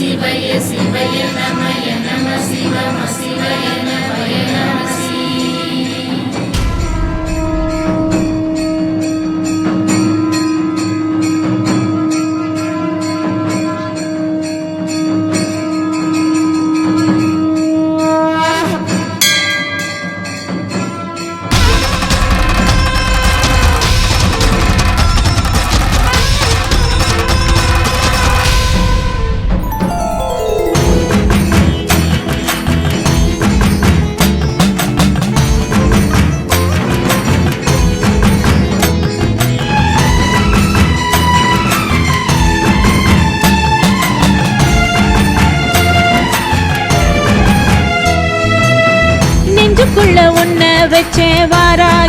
శివయ శివయ నమయ నమ శివమ శివయ నమ.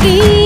ಹೋಗಿ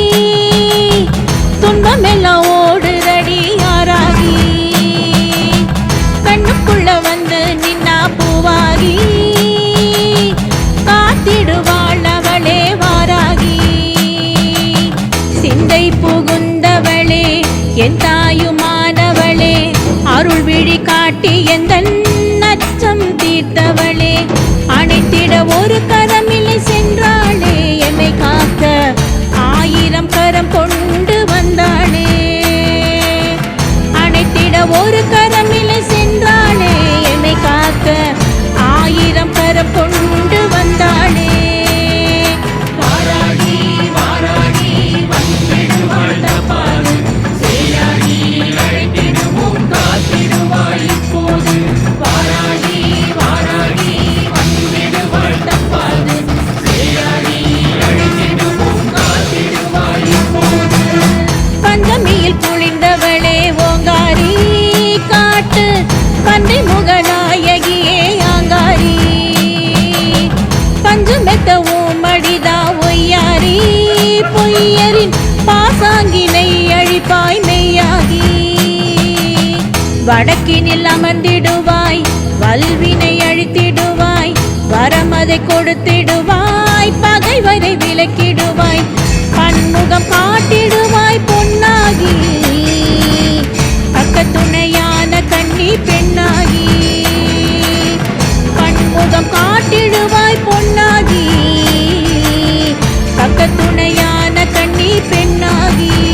வடக்கினில் அமர்ந்திடுவாய் வல்வினை அழித்திடுவாய் வரமதை கொடுத்திடுவாய் பகைவரை விலக்கிடுவாய் பன்முகம் காட்டிடுவாய் பொன்னாகி பக்க துணையான கண்ணி பெண்ணாகி பன்முகம் காட்டிடுவாய் பொன்னாகி பக்க துணையான கண்ணி பெண்ணாகி.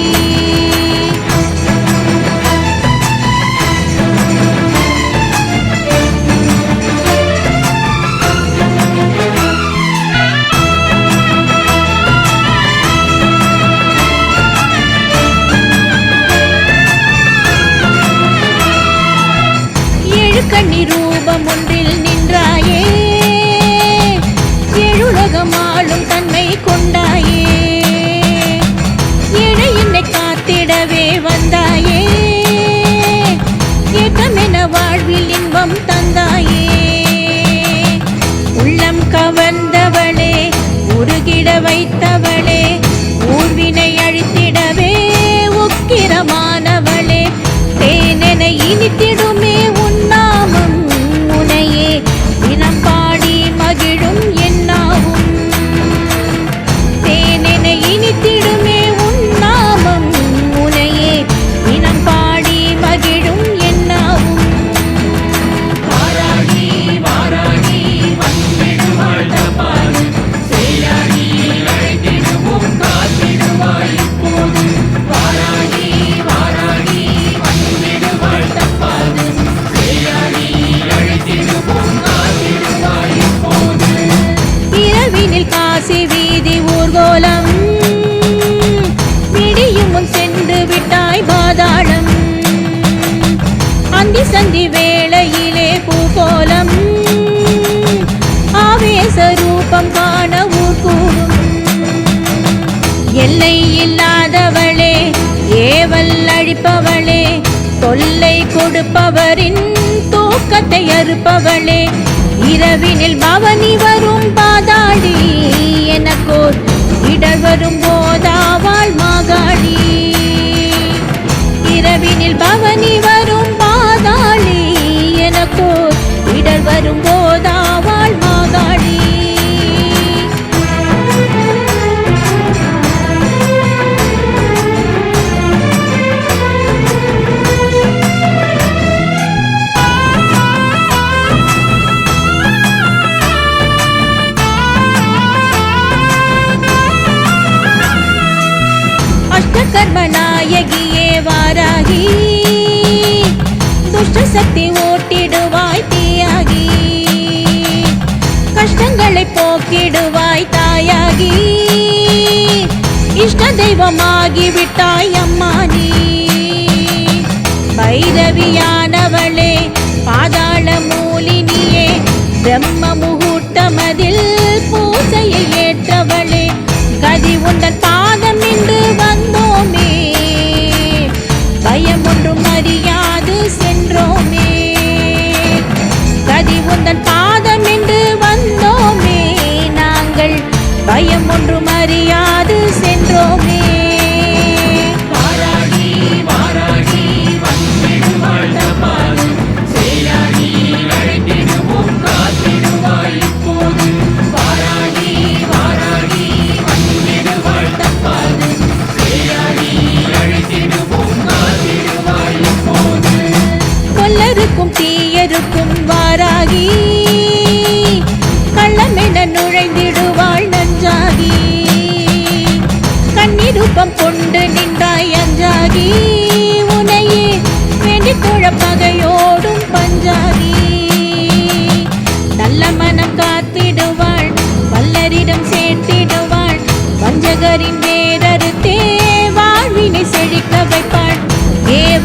எல்லை இல்லாதவளே ஏவல் அழிப்பவளே தொல்லை கொடுப்பவரின் தூக்கத்தை அறுப்பவளே இரவினில் பவனி வரும் பாதாடி எனக்கோர் இடர் வரும் போதாவாள் மாகாடி இரவினில் பவனி இஷ்ட விட்டாய் அம்மா நீ பைரவியானவளே பாதாள மூலினியே பிரம்ம முகூர்த்தமதில் பூசையை ஏற்றவளே கதி உந்தன் பாதம் நின்று வந்தோமே. பயம் ஒன்றும் அறியாது சென்றோமே. கதி உந்தன் பாதம் என்று வந்தோமே. நாங்கள் பயம் ஒன்றும் அறியாது சென்றோமே. வாராகி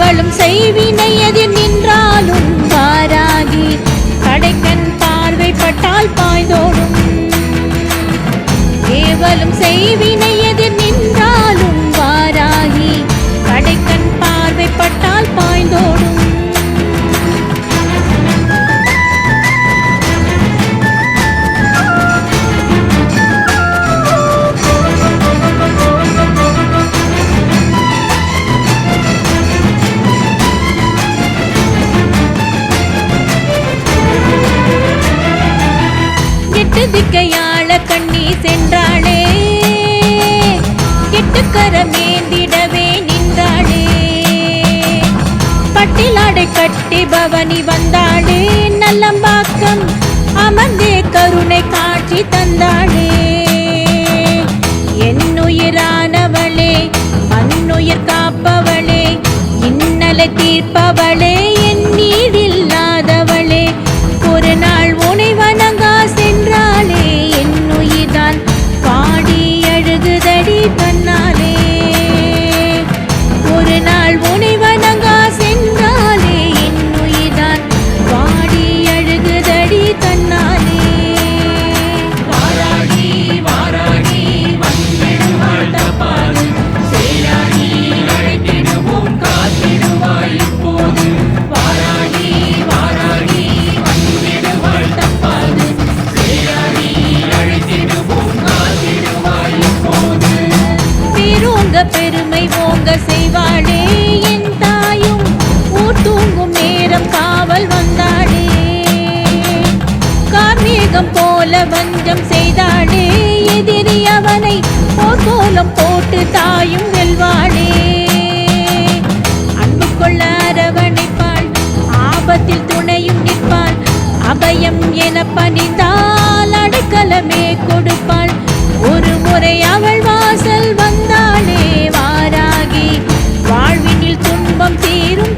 ஏவலும் செய்வினை எதிர் எட்டு கண்ணி சென்றாளே. எட்டு கரமேந்திடவே நின்றாளே. பட்டிலாடை கட்டி பவனி வந்தாளே. நல்லம்பாக்கம் அமர்ந்தே கருணை காட்சி தந்தாளே. என்னுயிரானவளே மண்ணுயிர் காப்பவளே இன்னலை தீர்ப்பவளே பஞ்சம் செய்தாளே எதிரி அவனை போர்க்கோலம் போட்டு தாயும் வெல்வாளே. அன்பு கொள்ள அரவணைப்பாள் ஆபத்தில் துணையும் நிற்பாள் அபயம் என பணிந்தால் அடைக்கலமே கொடுப்பாள். ஒரு முறை அவள் வாசல் வந்தாளே வாராகி வாழ்வினில் துன்பம் தீரும்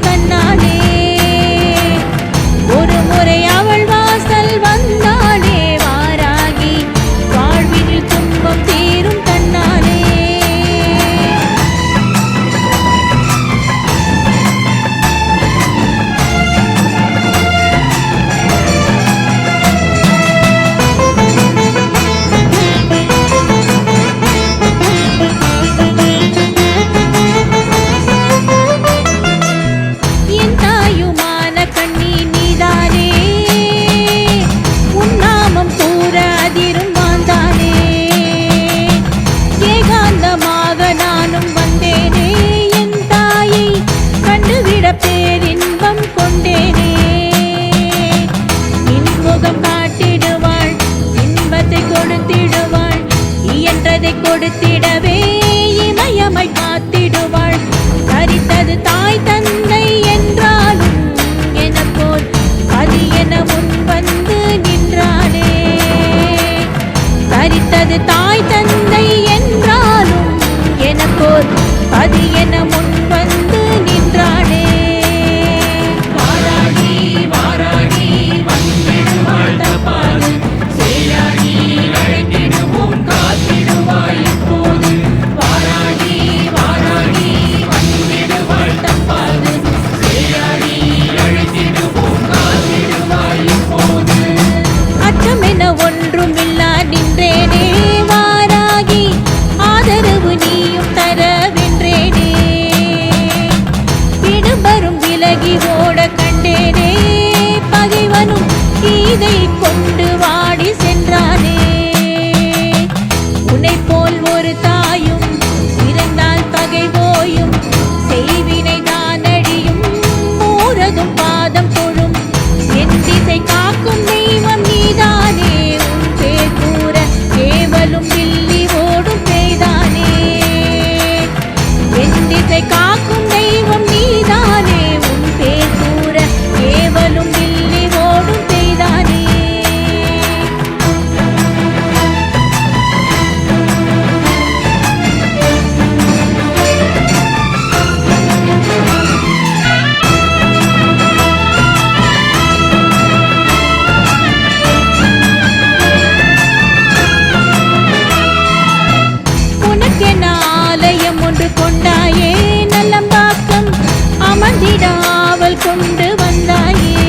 மகிழ்ந்து வந்தாயே.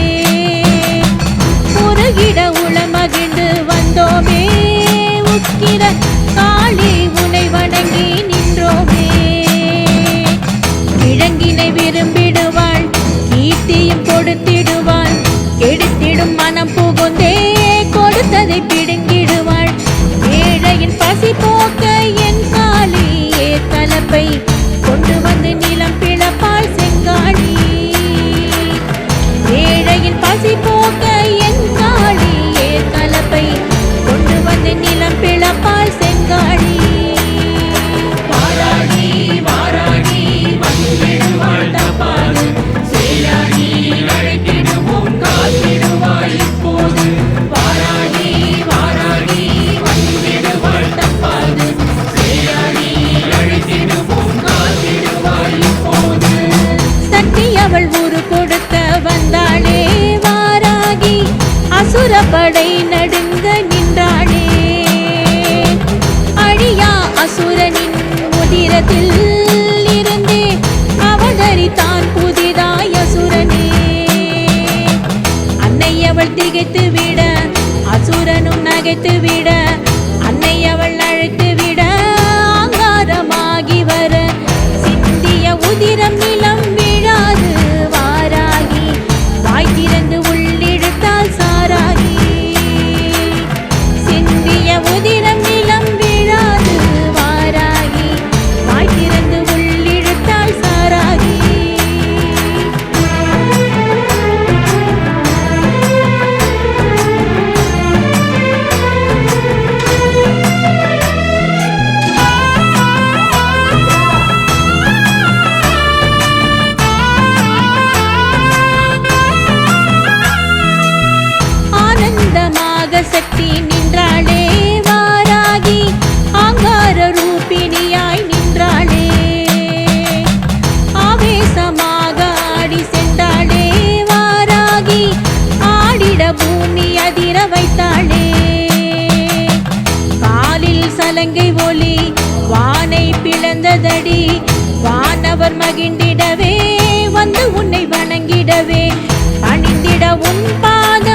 உருகிட உள மகிழ்ந்து வந்தோமே. உக்கிர காளி உனை வணங்கி நின்றோமே. கிழங்கினை விரும்பிடுவாள் கீர்த்தியும் கொடுத்திடுவாள். கெடுத்திடும் மனம் புகுந்தே கொடுத்ததை பிடுங்கிடுவாள். ஏழையின் பசி போக்க படை நடுங்க நின்றானே அழியா அசுரனின் முதிரத்தில் இருந்தே அவதரித்தான் புதிதாய் அசுரனே. அன்னை அவள் திகைத்து விட அசுரனும் நகைத்து விட இலங்கை ஒளி வானை பிளந்ததடி வானவர் மகிழ்ந்திடவே வந்து உன்னை வணங்கிடவே பணிந்திட உன் பாத